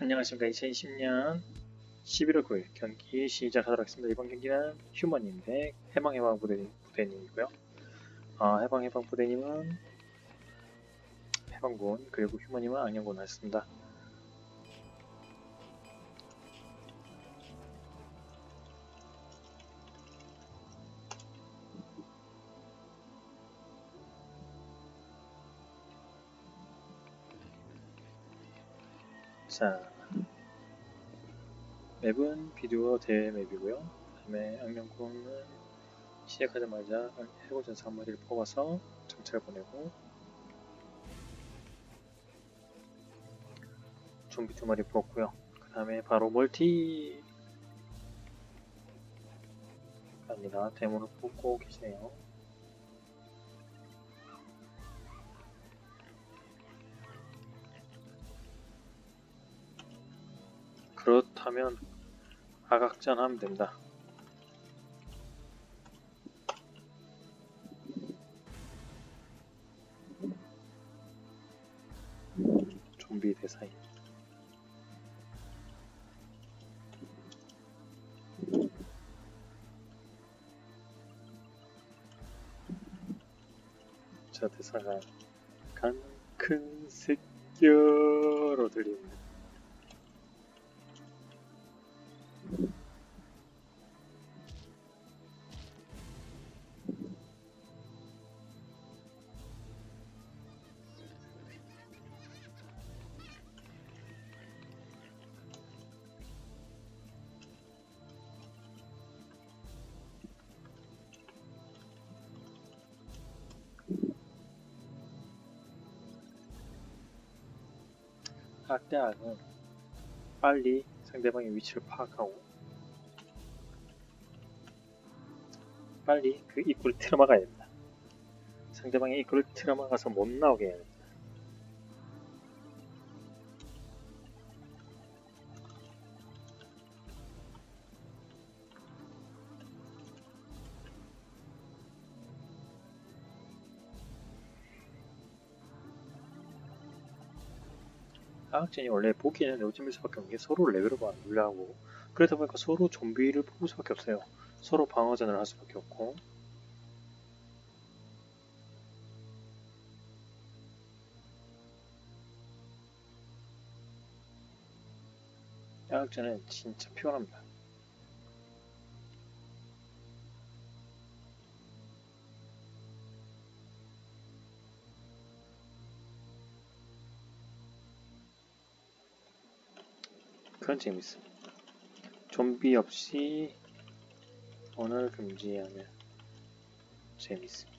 안녕하십니까 2020년 11월 9일 경기 시작하도록 하겠습니다. 이번 경기는 휴먼님 대 해방해방 부대, 부대님이고요. 아, 해방해방 부대님은 해방군 그리고 휴먼님은 악령군 하였습니다. 자, 맵은 비디오 대회 맵이고요. 그다음에 악령군은 시작하자마자 해골 전사 한 마리를 뽑아서 정찰 보내고 좀비 두 마리 뽑고요. 그 다음에 바로 멀티 갑니다. 데모를 뽑고 계시네요. 그렇다면 아각전 하면 된다. 좀비 대사인. 저 대사가 간큰 새끼로 들립니다. 악대악은 빨리 상대방의 위치를 파악하고 빨리 그 입구를 틀어막아야 됩니다. 상대방의 입구를 틀어막아서 못 나오게 해야 됩니다. 하악진이 원래 보기에는 요즘일 수밖에 없는 게 서로 레벨업을 안 올려하고 그러다 보니까 서로 좀비를 뽑을 수밖에 없어요. 서로 방어전을 할 수밖에 없고 야학전은 진짜 피곤합니다. 그건 재밌어. 좀비 없이 언어를 금지하면 재밌어.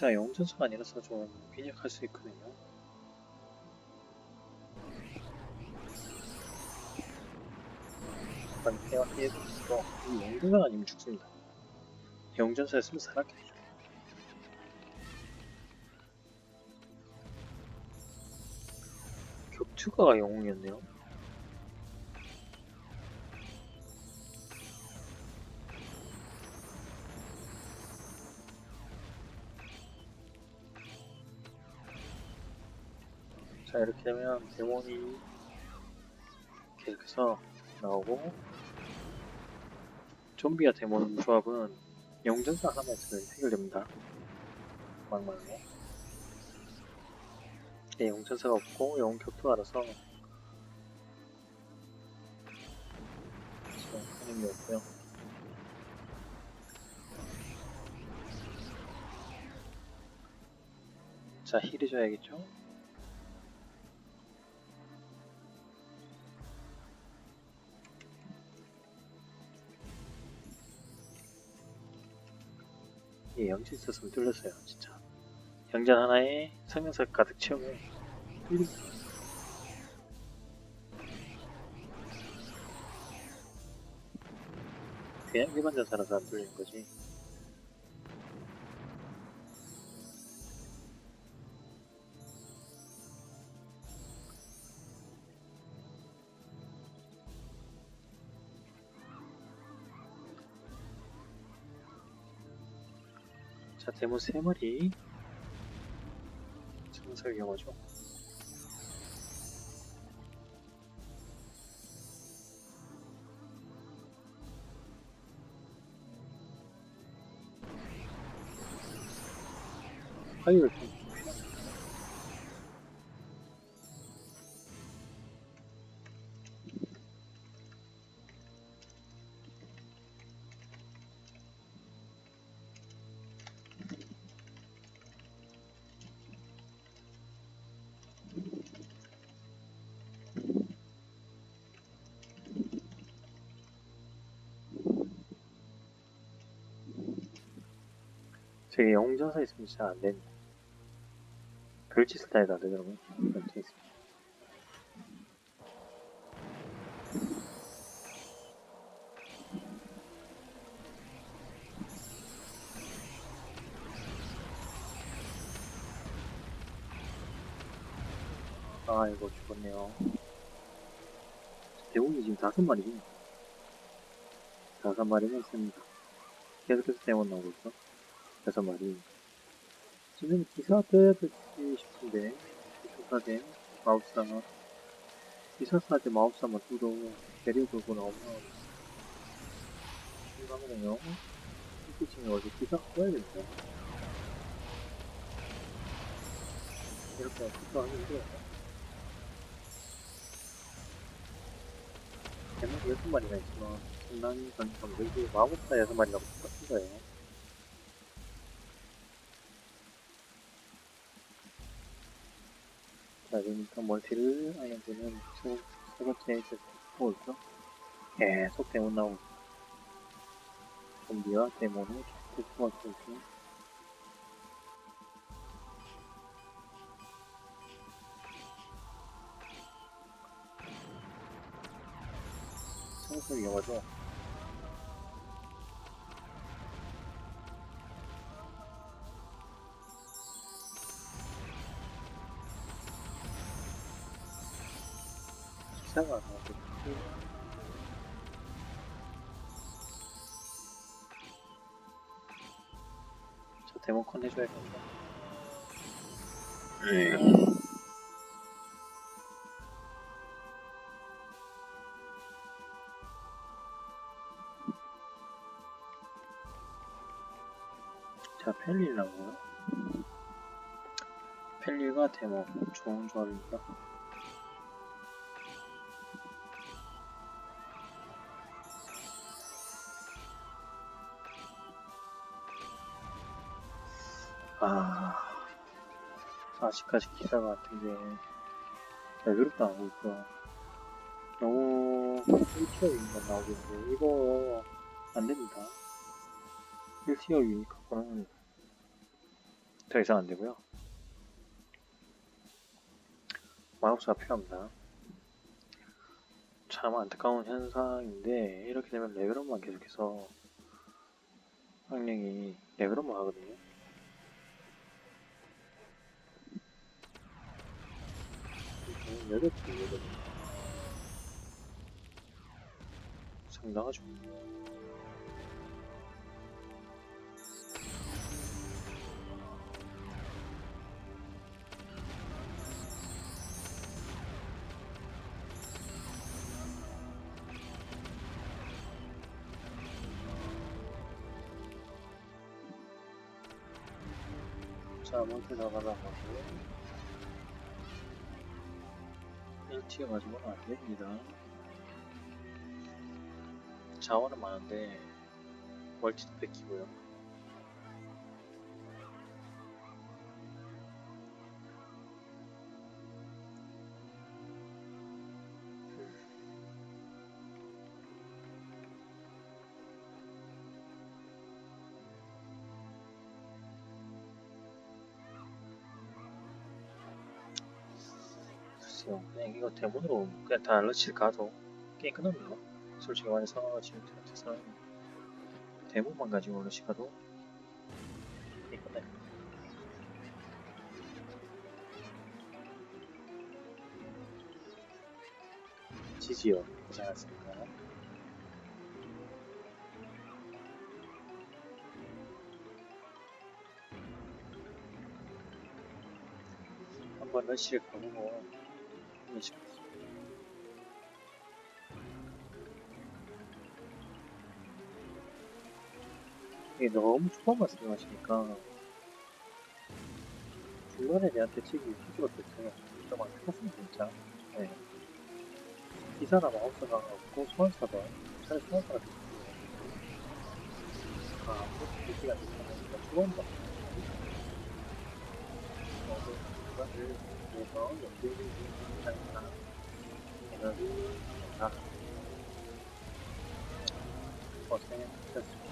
자, 영전수가 아니라서 좀 빈약할 수 있거든요. 일단 피해 피해주시고 이 영전사가 아니면 죽습니다. 영전사였으면 살았겠죠. 격투가가 영웅이었네요. 이렇게 되면 데몬이 계속해서 나오고 좀비와 데몬 조합은 영전사 하나에서 해결됩니다. 막말로 네, 영전사가 없고 영웅 격투가라서 하는 게 없고요. 자 힐 해줘야겠죠? 영지 있었으면 뚫렸어요, 진짜. 영전 하나에 성명서 가득 채우면 뚫린 그냥 일반 전사라서 안 뚫리는 거지. 자, 데모 3마리. 청설 경화죠. 아이고, 좀. 되게 영웅전사 있으면 진짜 안 됩니다. 별짓 스타일도 안 되더라고요. 이렇게 있습니다. 아, 이거 죽었네요. 대웅이 지금 다섯 마리죠? 다섯 마리는 있습니다. 계속해서 대원 나오고 있어. 여섯 마리. 지금 기사대도 주고 싶은데, 기사대, 마우스사, 기사사대 마우스사만 뚫어 데려오고 나오면, 이거면요, 이쪽에 어디 기사 꺼야겠다. 이렇게 기사 하는데, 대목이 여섯 마리가 있지만, 상당히 가능성이 마우스사 여섯 마리라고 똑같은 거예요. 자, 그러니까 멀티를 아이언드는 세, 세 번째 보고 있죠. 계속 데몬 나오고 좀비와 데몬을 계속 뽑아주고 있고 청소 위험하죠. 기사가 나오고 저 데모컨 해줘야겠다. 자, 펠리라고요? 펠리가 데모 좋은 조합입니다. 아, 아직까지 기사 같은데, 레벨업도 안 있어. 너무 1티어 위인만 나오고 있는데, 이거, 안 됩니다. 1티어 위 갖고는 더 이상 안 되고요. 마법사가 필요합니다. 참 안타까운 현상인데, 이렇게 되면 레벨업만 계속해서, 학령이 레벨업만 하거든요. 여덟 개 여덟 개 상당하죠. 자, 먼저 나가다 가 고 1티어 가지고는 안 됩니다. 자원은 많은데 멀티도 뺏기고요. 같아요. 그냥 이거 대본으로 그냥 다 러치를 가도 게임 끝납니다. 솔직히 말해서 지금 테란트에서는 대본만 가지고 러치 가도 게임 끝나요. 지지요. 고생하셨습니다. 한번 러시를 가보고 한번 싶었습니다. 이게 너무 초반 말씀하시니까 중간에 대한 대책이 필요가 됐어요. 진짜 많이 컸으면 진짜. 네. 기사나 마법사가 없고 소환사가 차라리 소환사가 됐어요. 아, 그렇게 대시가 됐으니까 초반부터 저 도 그것을 위해서 연구